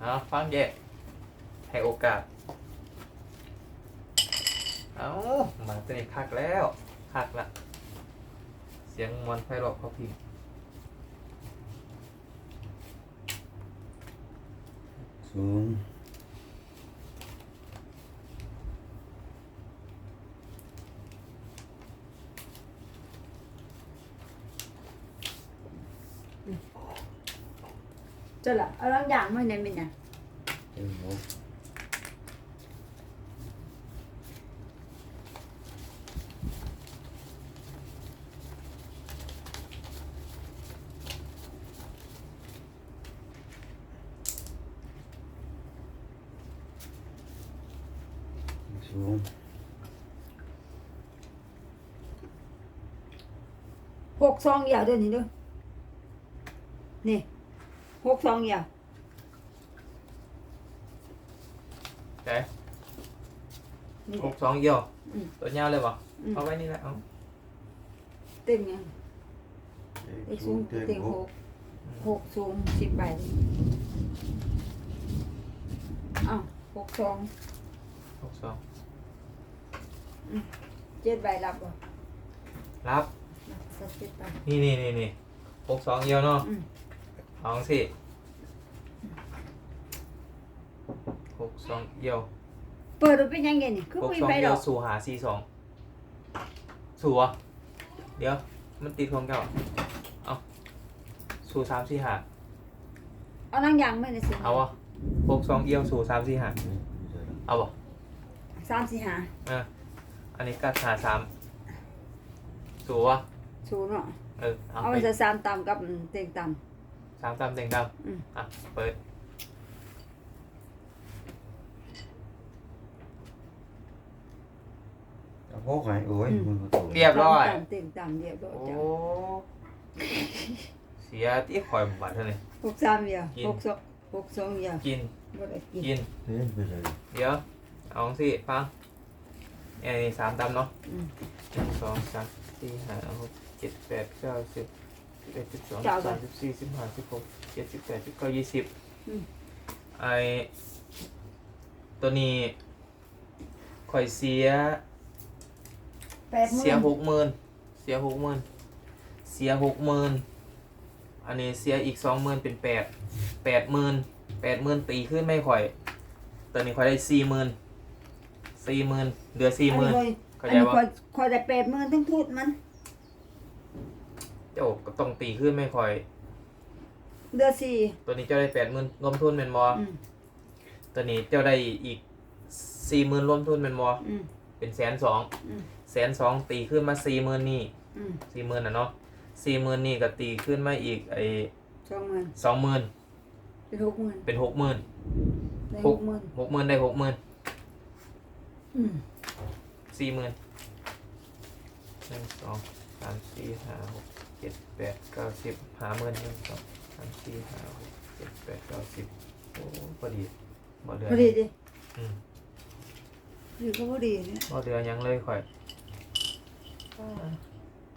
เอาฟังแยกให้โอกาส เอามาตัวนี้คักแล้วคักละ เสียงมอนไพเรอบเขาพิมพ์สูง เจ้าละเอาลังอย่างมาเนี่ยเป็นหยังเต็งหกสูงหกซองยาวเด้วยนี่เด้วยนี่ หกซองยาวแต่นี่หกสองเอี่ยวอืมตัวยาวเลยบ่อืมเอาไว้นี่แหละเอาเต็มยังเต็ง เอก สู สู ง ง เต็ง เต็ง หหกกหกสูงสิบใบอ้าวหกซองหกสองเจ็ดใบรับบ่รับรับสักเจ็ดใบนี่นี่นี่นี่หกสองเอี่ยวเนาะอืมเอาสิหกสองเอี่ยวเปิดดูเป็นยังไงนี่คือหกมีสองใบดเอี่ยอวกสู่หาสี่สองสู่วะเดี๋ยว มันติดของเก่าเอาสู่สามสี่หาเอาลังอย่างมาในสิเอาวะหกสองเอี่ยวสู่สามสี่หาเอาบ่สามสี่ห้าเอออันนี้ก็หาสามสู่วะสูงเนาะเออเอาเอาไปไป จะสามต่ำกับเต็งต่สามตำเต็งตอืมำอะ เปิด เอาหกไงโอ้ยมันก็ตกเรียบำร้อยต่ำเต็งต่ำเรียบร้อยโอ้ จ้ะเสียที่คอยบัตรเท่านี้หกสามเดียวกินหกสองหกสองเดียวกิน บ่ได้กินกิน เล่นไปเลยเดี๋ยว เอาสิฟังอันนี้สามตำเนาะอืม หนึ่งสองสามสี่ห้าหกเจ็ดแปดเก้าสิบสิบเอ็ดสิบสองสิเก้าบไปสามสิบสี่สิบห้าสิบหกเจ็ดสิบแปดสิบเก้ายี่สิบอืม ไอตัวนี้คอยเสีย แปดหมื่นเสียหกหมื่นเสียหกหมื่นเสียหกหมื่นอันนี้เสียอีกสองหมื่นเป็นแปดแปดหมื่นแปดหมื่นตีขึ้นไม่ค่อยตอนนี้ค่อยได้สี่หมื่นสี่หมื่นเหลือสี่หมื่นอัเข้านใจนี้ว่าคอยคอยได้แปดหมื่นทั้งทุนมันเจ้าก็ต้องตีขึ้นไม่ค่อย เดือนสี่ตัวนี้เจ้าได้แปดหมื่นรวมทุนเป็นมออืมตัวนี้เจ้าได้อีกสี่หมื่นรวมทุนเป็นมออืม เป็นแสนสองอืม แสนสองตีขึ้นมาสี่หมื่นนี่อืมสี่หมื่นนะเนาะสี่หมื่นนี่ก็ตีขึ้นมาอีกไอสองหมื่นสองหมื่นเป็นหกหมื่นเป็นหกหมื่นได้หหกกหมื่นหกหมื่นได้หกหมื่นอืมสี่หมื่นหนึ่งสองสามสี่ห้าหกเจ็ดแปดเก้าสิบหาหมื่นหนึ่งสองสามสี่ห้าหกเจ็ดแปดเก้าสิบโอ้พอดีบ่เหลือพอดีดิอืมพอดีก็พอดีเนี่ยบ่เหลือหยังเลยข่อย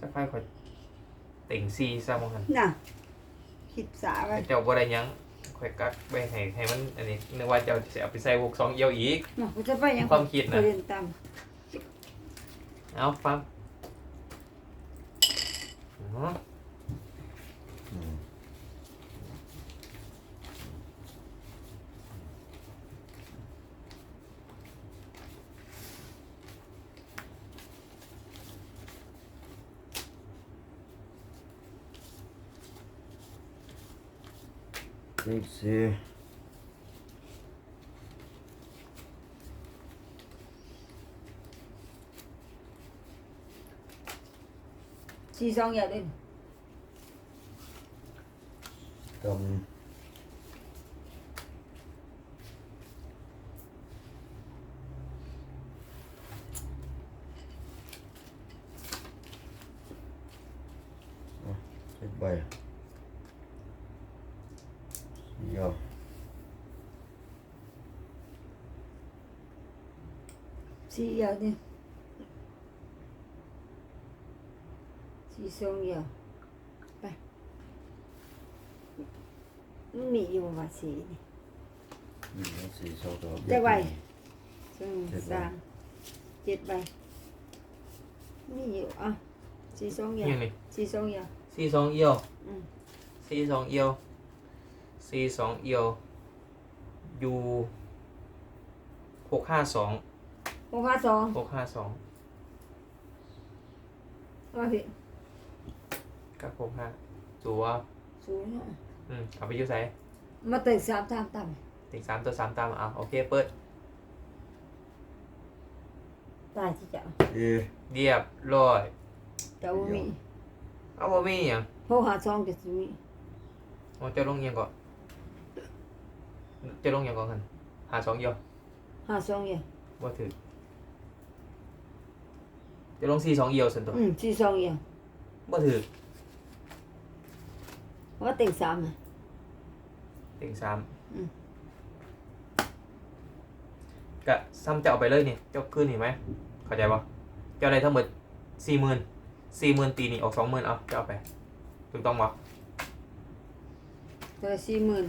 จะไฟข่อยติ่งซีซะมั้งหันน่ะคิดสาไว้แต่เจ้าบ่ได้หยังข่อยกักไปให้ให้มันอันนี้นึกว่าเจ้าจะเอาไปใส่หกสองเอี่ยวอีกเนาะกูจะไปยังความคิดนะไปเรียนตามเอาฟังอ๋ออืม เต็งสี่สี่สองอย่าเล่น ตำอะเจ็ดใบเดี๋ยว สี่อย่าเล่นสี่สองอย่าไปมันมีอยู่ว่าสี่นี่ หนึ่งสี่สองตัว เจ็ดใบสองสามเจ็ดใบนี่อยู่อะสี่สองอย่าง ยัง นี่สี่สองอย่างสี่สองเอียวอืมสี่สองเอียวสี่สองเอียวอยู่หกห้าสอง หกห้าสองหกห้าสองว่าสิกับหกห้าตัว ศูนย์ห้าอืมเอาไปอยูใส่มาเติมสามตามต่ติงสามตัวสามตามอะโอเค เปิดำตายที่จะเอ๊ะเรียบร้อย จะว่ามีเอาบ่มีหยังหกห้าสองจะสิมีเอาเจะลงเอียงก่อนเจะลงเอียงก่อนกันหาสองเอียวห้าสองอย่างบ่ถือ จะลงสี่สองเอียวสันตัวอืมสี่สองอย่างบ่ถือว่าเต็งสามอะติงสามอืมกะซ้ำจะเอาไปเลยนี่เจ้าขึ้นเห็นไหมเข้าใจปะเจ้าอะไรทั้งหมดสี่หมื่นสี่หมื่นตีนี่ออกสองหมื่นเอาเจ้าเอาไปถูกต้องปะตัวสี่หมื่น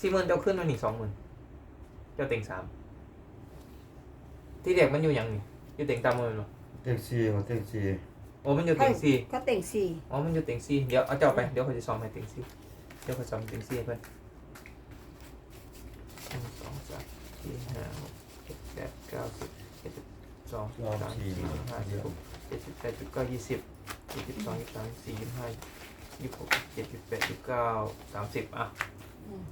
สี่หมื่นเจ้าขึ้นมานี่สองหมื่นเจ้าเต็งสามที่เด็กมันอยู่อย่างนี่อยู่เต็งตามมือเนาะเต็งสี่มาเต็งสี่โอ้มันอยู่เต็งสี่ก็เต็งสี่อ๋อมันอยู่เต็งซี่เดี๋ยวเอาเจ้าไปเดี๋ยวเขาจะซ้อมให้เต็งซี่เดี๋ยวเขาซ้อมเต็งซี่ให้เพื่อนหนึ่งสองสามสี่ห้าหกเจ็ดแปดเก้าสิบเจ็ดสิบสองรอบสามสี่สี่ห้าเดียวหกเจ็ดสิบแปดสิบเก้ายี่สิบยี่สิบสองยี่สิบสามยี่สิบสี่ยี่สิบห้ายี่สิบหกเจ็ดสิบแปดสิบเก้าสามสิบอะอืม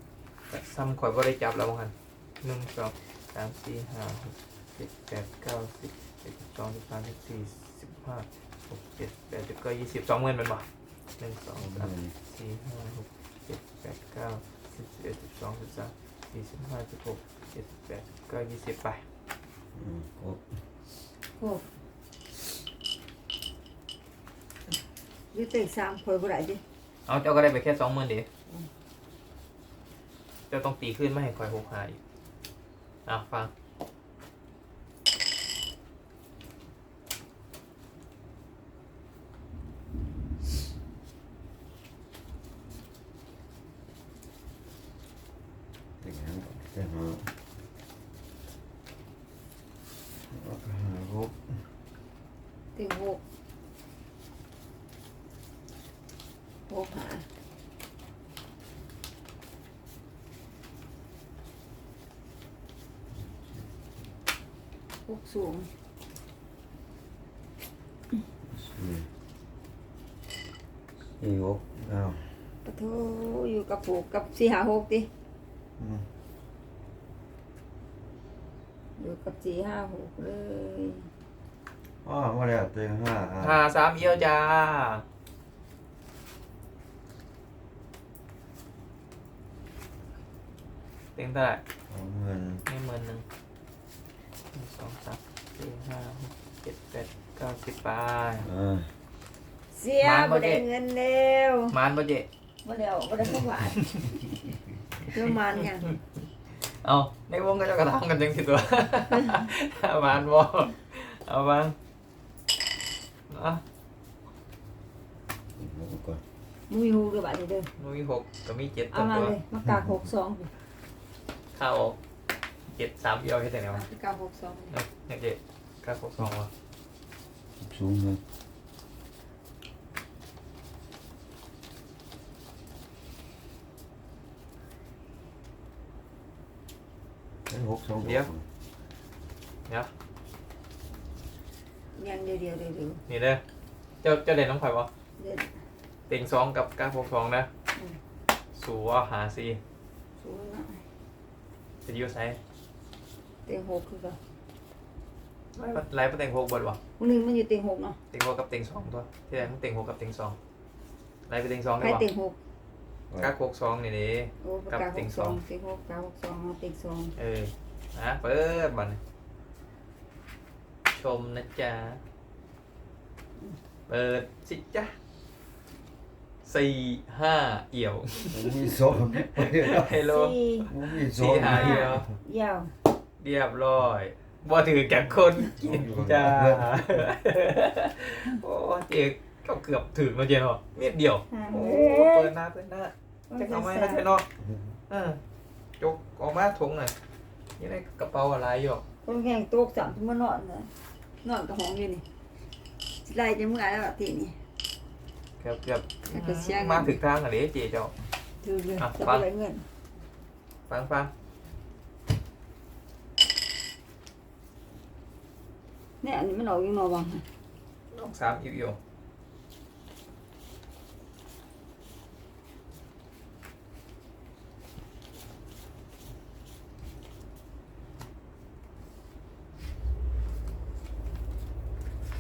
แต่ซ้ำข่อยก็ได้จับแล้วมั้งคันหนึ่งสองสามสี่ห้าหกเจ็ดแปดเก้าสิบเจ็ด สิบสองสิบสามสิบสี่สิบห้าหกเจ็ดแปดสิบเก้ายี่สิบสองเงินเป็นบ่หนึ่งสองสามสี่ห้าหกเจ็ดแปดเก้าสิบสิบเอ็ดสิบสองสิบสามสี่สิบห้าสิบหกเจ็ดสิบแปดสิบเก้ายี่สิบไปอืมครบโอ้อยูเต็งสามคอยบ่ได้ดิเอาเจ้าก็ได้ไปแค่สองหมื่นเดียวเจ้าต้องตีขึ้นไม่ให้คอยหกหาอีกอะฟัง เต็ง ห้าเต็งห้าหาครบเต็งหกหกหาหกสูงสี่หกเอาวปะโทอยู่กับหกกับสี่หาหกดิอืม อยู่กับสี่ห้าหกเลยอ๋อมาแล้วเต็งห้าอะหาสามเอี้ยวจ้าเต็งเท่าไหร่สองหมื่นให้หมื่นหนึ่งหนึ่งสองสามสี่ห้าหกเจ็ดแปดเก้าสิบไปอ่าเสียมาบ่บ่เจ๊ได้ เงินแล้วมานบ่เจ บ่แล้วบ่ได้สักบาทเรื่องมันยัง เอาในวงก็จะกระทำกันจังสิตัวเอามานบ่เอาบ้างอะเอาก่อนมึงมีหูด้วยบาทเด้อมีหกก็มีเจ็ดเอาตัวมาตัวเลยมากากหกสองดิข้าวออกเจ็ดสามเดียวแค่ไหนวะมากากหกสองเนี่ยเนี่ยเจ็ดข้าวหกสองวะสูงเลยเป็น หกสองเดี๋ยวเนี่ยยังเดียวเดียวเดียวเดียวนี่เด้อเจ้าเจ้าเด่นน้องไข่ปะเดี๋ยวเต็งสองกับก้าหกสองนะอืมสูวหาซีสูงนะจะอยูไซเต็งหกคือกันไล่ไปเต็งหกบนวะวันหนึงมันอยู่เต็งหกเนาะเต็งหกกับเต็งสองตัวที่ไหนมันเต็งหกกับเต็งสองไล่ไปเต็งสองใคได้รปะเต็งหก ก้าหกสองนี่ดิ โอ้กับกากเต็หงกสสอองงเต็งหกกาหกสองเอาเต็งสองเออนะเปิดบันชมนะจ๊ะ เปิดสิจ๊ะสี่ห้าเอี่ยวมันมีสองเฮลโลสี่มันมีสอสี่งห้าเอี่ยว ยาวเรียบร้อยบ่ถือแก่คนกินจ้า โอ้เจ๊ก็ เกือบถึงแล้วเจ๊เนาะเม็ดเดียวห้าโอ้หมื่นเปิดหน้าเปิดหน้าจะเอาไว้นะเจ๊เนาะเออจกออกมาถุงหน่อยนี่ได้กระเป๋าอะไรอยู่คนแข่งตกสามทุ่มมานอนนะนอนกับห้องอยู่นี่สิไล่จะเมื่อแล้วล่ะทีนี้เกือบเกือบแล้วก็เสียเงินมาถึงทางอะไรเจ๊เจ้าถือเลยอะจะฟัไปงเงินฟังฟังเนี่ยอันนี้มันออกอยังนอวังอะน้องสามอิว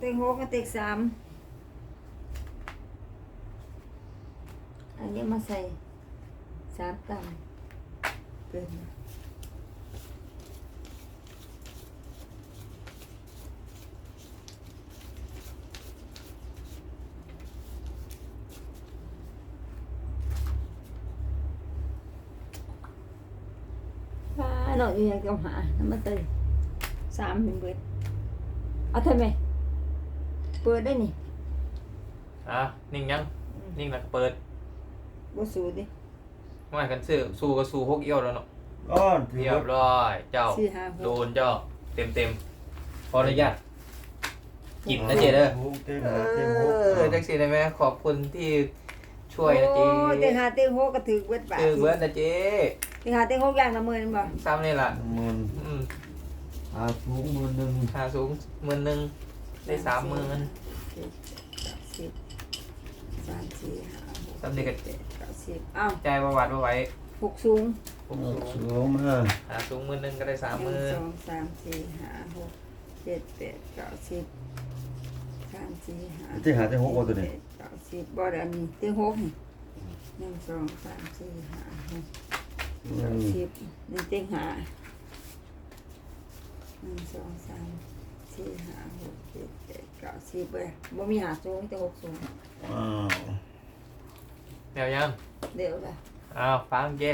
เต็งหาถึงเดี๋ยวเอาสูงเต็งหกกับเต็งสามอันนี้มาใส่สามตำเกินมาฟ้าหน่อยอยู่ยังกับหาน้ำมันเตยสามเป็นเบิดเอาทำไม เปิดได้นี่อะนิ่งยัง นิ่งแล้วก็เปิดบ่สูดิไม่กันซื้อสู้ก็สู้หกเอี้ยวแล้วเนาะก้อนถือเรียบว่าร้อย เจ้า สี่ห้าหโดกนเจ้า เต็มเต็มๆขออนุญาตกินนะเจ๊เด้อหกเต็มเอหกเต็มหกอจังสิได้ไหมขอบคุณที่ช่วยนะเจ๊โอ้ยเต็งหาเต็งหกก็ถือเบิดบาทคือเบิร์ดนะเจ๊เต็งหาเต็งหกอย่างละหมื่นบ่ซ้ำนี่ล่ะหมื่นอืมหาสูงหมื่นหนึ่งหาสูงหมื่นหนึ่ง ได้สามหมื่นเจ็ดแปดสิบสามสี่ห้าหกซ้ำนี่ก็เจ็ดเก้าสิบอ้าวใจายประวัติมาไว้หกสูงผมเอาสูงสูงมาหาสูงหมื่นหนึ่งก็ได้สามหหนึ่มื่งนสองสามสี่ห้าหกเจ็ดแปดเก้าสิบสามสี่ห้าเต็งหาเต็งหกว่าตัวนี้เจ็ดเก้าสิบบ่เดี๋ยวนี้เต็งหกนี่หนึ่งสองสามสี่ห้าหก อืเก้ามสิบหนึ่งเต็งหาหนึ่งสองสาม สี่ห้าหกเจ็ดแปดเก้าสิบเว้ยบ่มีหาสูงแต่หกสูงอ้าวเดี๋ยวยัง เดี๋ยวละอ้าวฟังเจ๊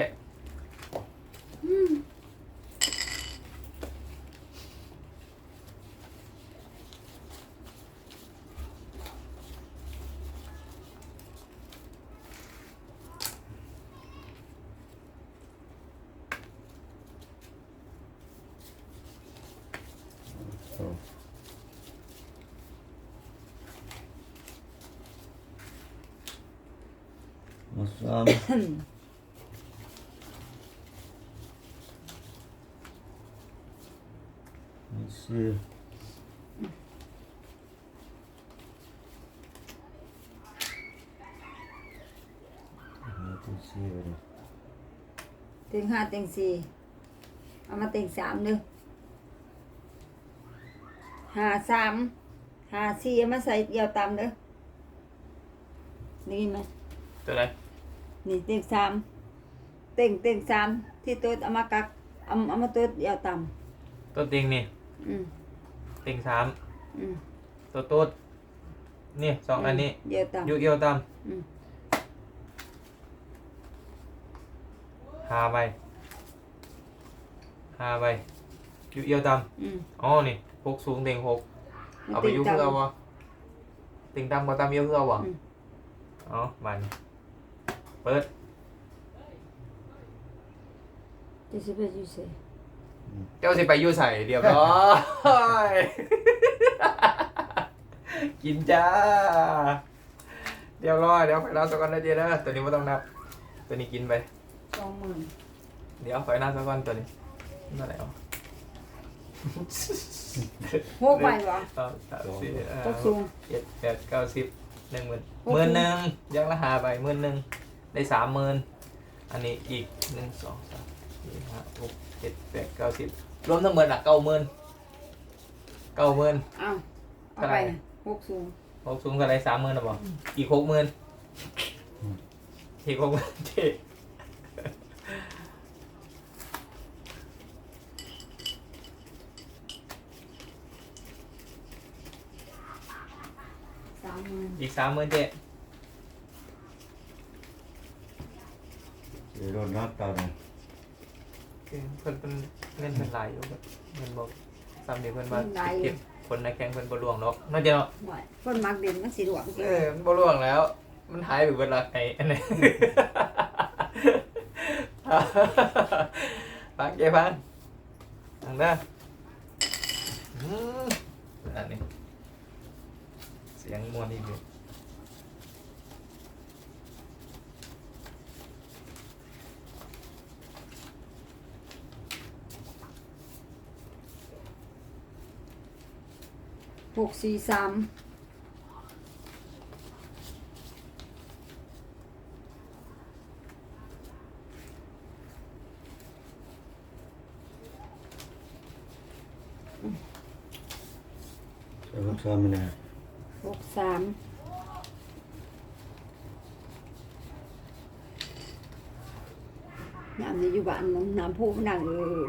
สอง มาสามมาสี่มาตัวสี่ไปเลยเต็งห้าเต็งสี่เอามาเต็งสามเด้อหาสามหาสี่เอามาใส่เดียวตามเด้อได้ยินไหมตัวไหน นี่เต็งสามเต็งเต็งสามที่ตัวเอามากักเอาเอามาตัวเดียวตามตัวติงนี่อืมติงสามอืมตัวโต๊ดนี่สองอันนี้เดียวตามยุเอียวตามอืม หาไปหาไปยุเอียวตามอืมอ๋อนี่หกสูงเต็งหกมันเอาไปยุต็เพื่งอต่ำวะติงตามก็ตามเยอะเพื่อวะอืม อ๋อมัน เปิดจะสิไปอยู่ไสเจ้าสิไปอยู่ใส่เดียวร้อยกินจ้า เดี๋ยวรอเดี๋ยวไปรับสักวันนะเจ๊นะตัวนี้ไม่ต้องนับ ตัวนี้กินไป สองหมื่นเดี๋ยวไปนับสักวันตัวนี้นั่นแหละหกใบบ่สองสามสี่ห้าหหกกสูงเจ็ดแปดเก้าสิบหนึ่งหมื่นหกหมื่นหนึ่งยังละหาไปหมื่นหนึ่ง ได้สามหมื่นอันนี้อีกหนึ่งสองสามสี่ห้าหกเจ็ดแปดเก้าสิบรวมทั้งหมดอะเก้าหมื่นเก้าหมื่นอ้าวเอาไปหกสูงหกสูงกันไรสามหมื่นหรอบอกอีกหกหมื่นอีกหกหมื่นเจ็ดหมื่นอีกสามหมื่นเจ็ด เดี๋ยวโดนนับตาเนี่ยคือเพิ่นเป็นเงินเป็นหลายอยู่แบบเงินบอกสามเดือนเพิ่นมาเก็บคนในแข้งเพิ่นบ่หลวงหรอกน่าจะเนาะหน่อยคนมักเด่นมันสีหลวงจริงเออมันบ่หลวงแล้ว มันหายไปเวลาไอ้อันนี้ฟังเจ๊ฟังฟังเด้ออืมอันนี้เสียงมวนอีกอยู่ หกสี่สามใช้พวกซ้ำไม่ได้หกสามน้ำในอยู่บ้านน้ำน้ำพุมันดังเออ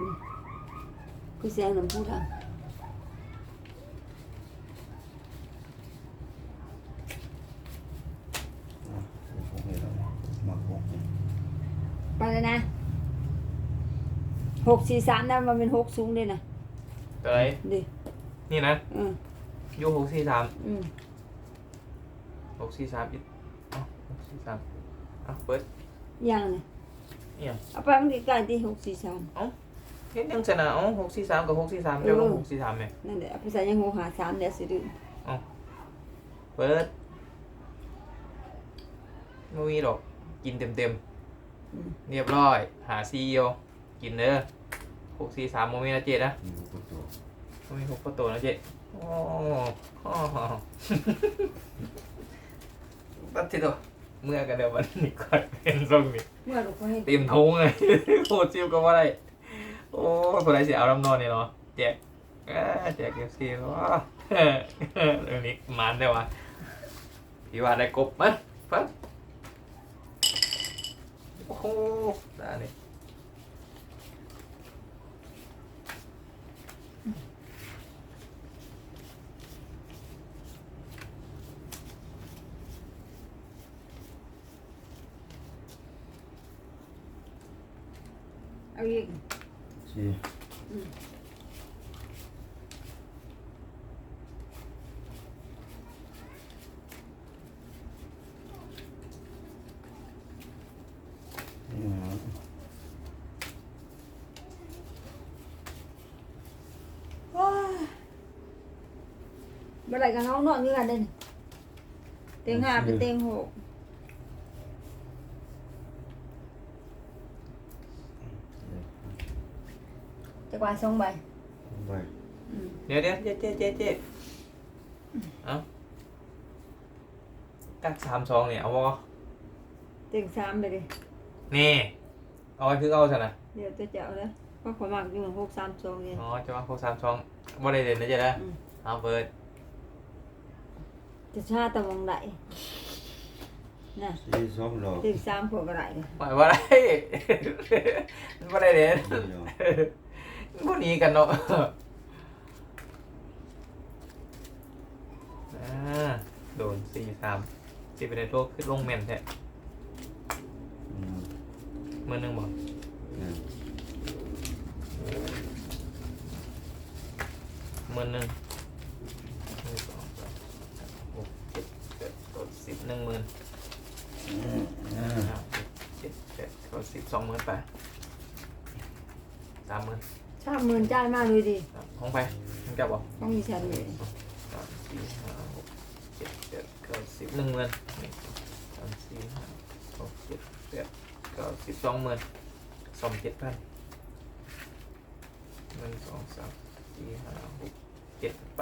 คือเสียงน้ำพุดัง อะเดี๋ยวพวกนี้เรามาพวกนี้ ไปเลยนะห กสี่สามนะมันเป็นหกสูงเลยนะตัวไหนดินี่นะอืมยูหกสี่สามอืมหกสี่สามอีกเอ้าหกสี่สามเอ้าเปิดยังเลยเนี่ยเอาไปมันใกล้ๆที่หกสี่สามเฮ็ดยังชนะเอ้าหกสี่สามกับหกสี่สามเดี๋ยวเออหกสี่สามเนี่ยนั่นแหละเอาไปใส่ยังหกหาสามเดี๋ยวสิดื้อเปิดไม่มีหรอกกินเต็มเต็มอืมๆเรียบร้อย หาซีโอกินเด้อ หกสี่สามโมมีนะเจ๊นะมีพวกตัวโมมีหกประตูนะเจ๊โอ้โหตัดทีตัวเมื่อกันเดี๋ยววันนี้ก่อนเป็นทรงนี้เมื่อเราก็ให้เต็มทงเลยโคตรจิ้วก็ว่าได้โอ้คนไหนเสียเอาลำนอนเนี่ยเนาะแจกเอ้อแจกเอฟซีว้าเรื่องนี้มันได้วะพี่ว่าได้กบมั้ยปั๊บโอ้โหได้นี่ เอาอีกสี่นี่นะเมื่อไหรกันน้องนอนคือกันเด่นเตียงห้าเป็นเตียงหก จะกว่าสองใบไปอืมเดี๋ยวเดี๋ยวเจ๊เจ๊เจ๊เจ๊เอ้ากักสามสองเนี่ยเอาวะเตียงสามไปเลยนี่เอาไว้คือเอาซะนะเดี๋ยวจะเจ้าแล้วเพราะขอมากอยู่หกสามสองเนี่ย อ๋อจะว่าหกสามสองบ่ได้เด่นนะเจ๊นะอืม เอาเปิดจะชาตะมองไหลน่ะสี่สองดอกเตียงสามพวกอะไรเนี่ยหมายว่าไรบ่ได้เด่น เดียว พวกนี้กันเนาะอ่าโดนสี่สามสี่เป็นในโลกขึ้นลงแมนแท้อืมมือหนึ่งบอกเนี่ยมือหนึ่งหนึ่งสองสามหกเจ็ดแปดเก้าสิบหนึ่งหมื่นอืมอ่าห้าหกเจ็ดแปดเก้าสิบสองหมื่นไปสามหมื่น ชาหมื่นจ่ายมากเลยดิห้องไปมึงจับบอกต้องมีฉันเลยสามสี่ห้าหกเจ็ดแปดเก้าสิบหนึ่งหมื่นหนึ่งสามสี่ห้าหกเจ็ดแปดเก้าสิบสองหมื่นสองเจ็ดพันหนึ่งสองสามสี่ห้าหกเจ็ดไป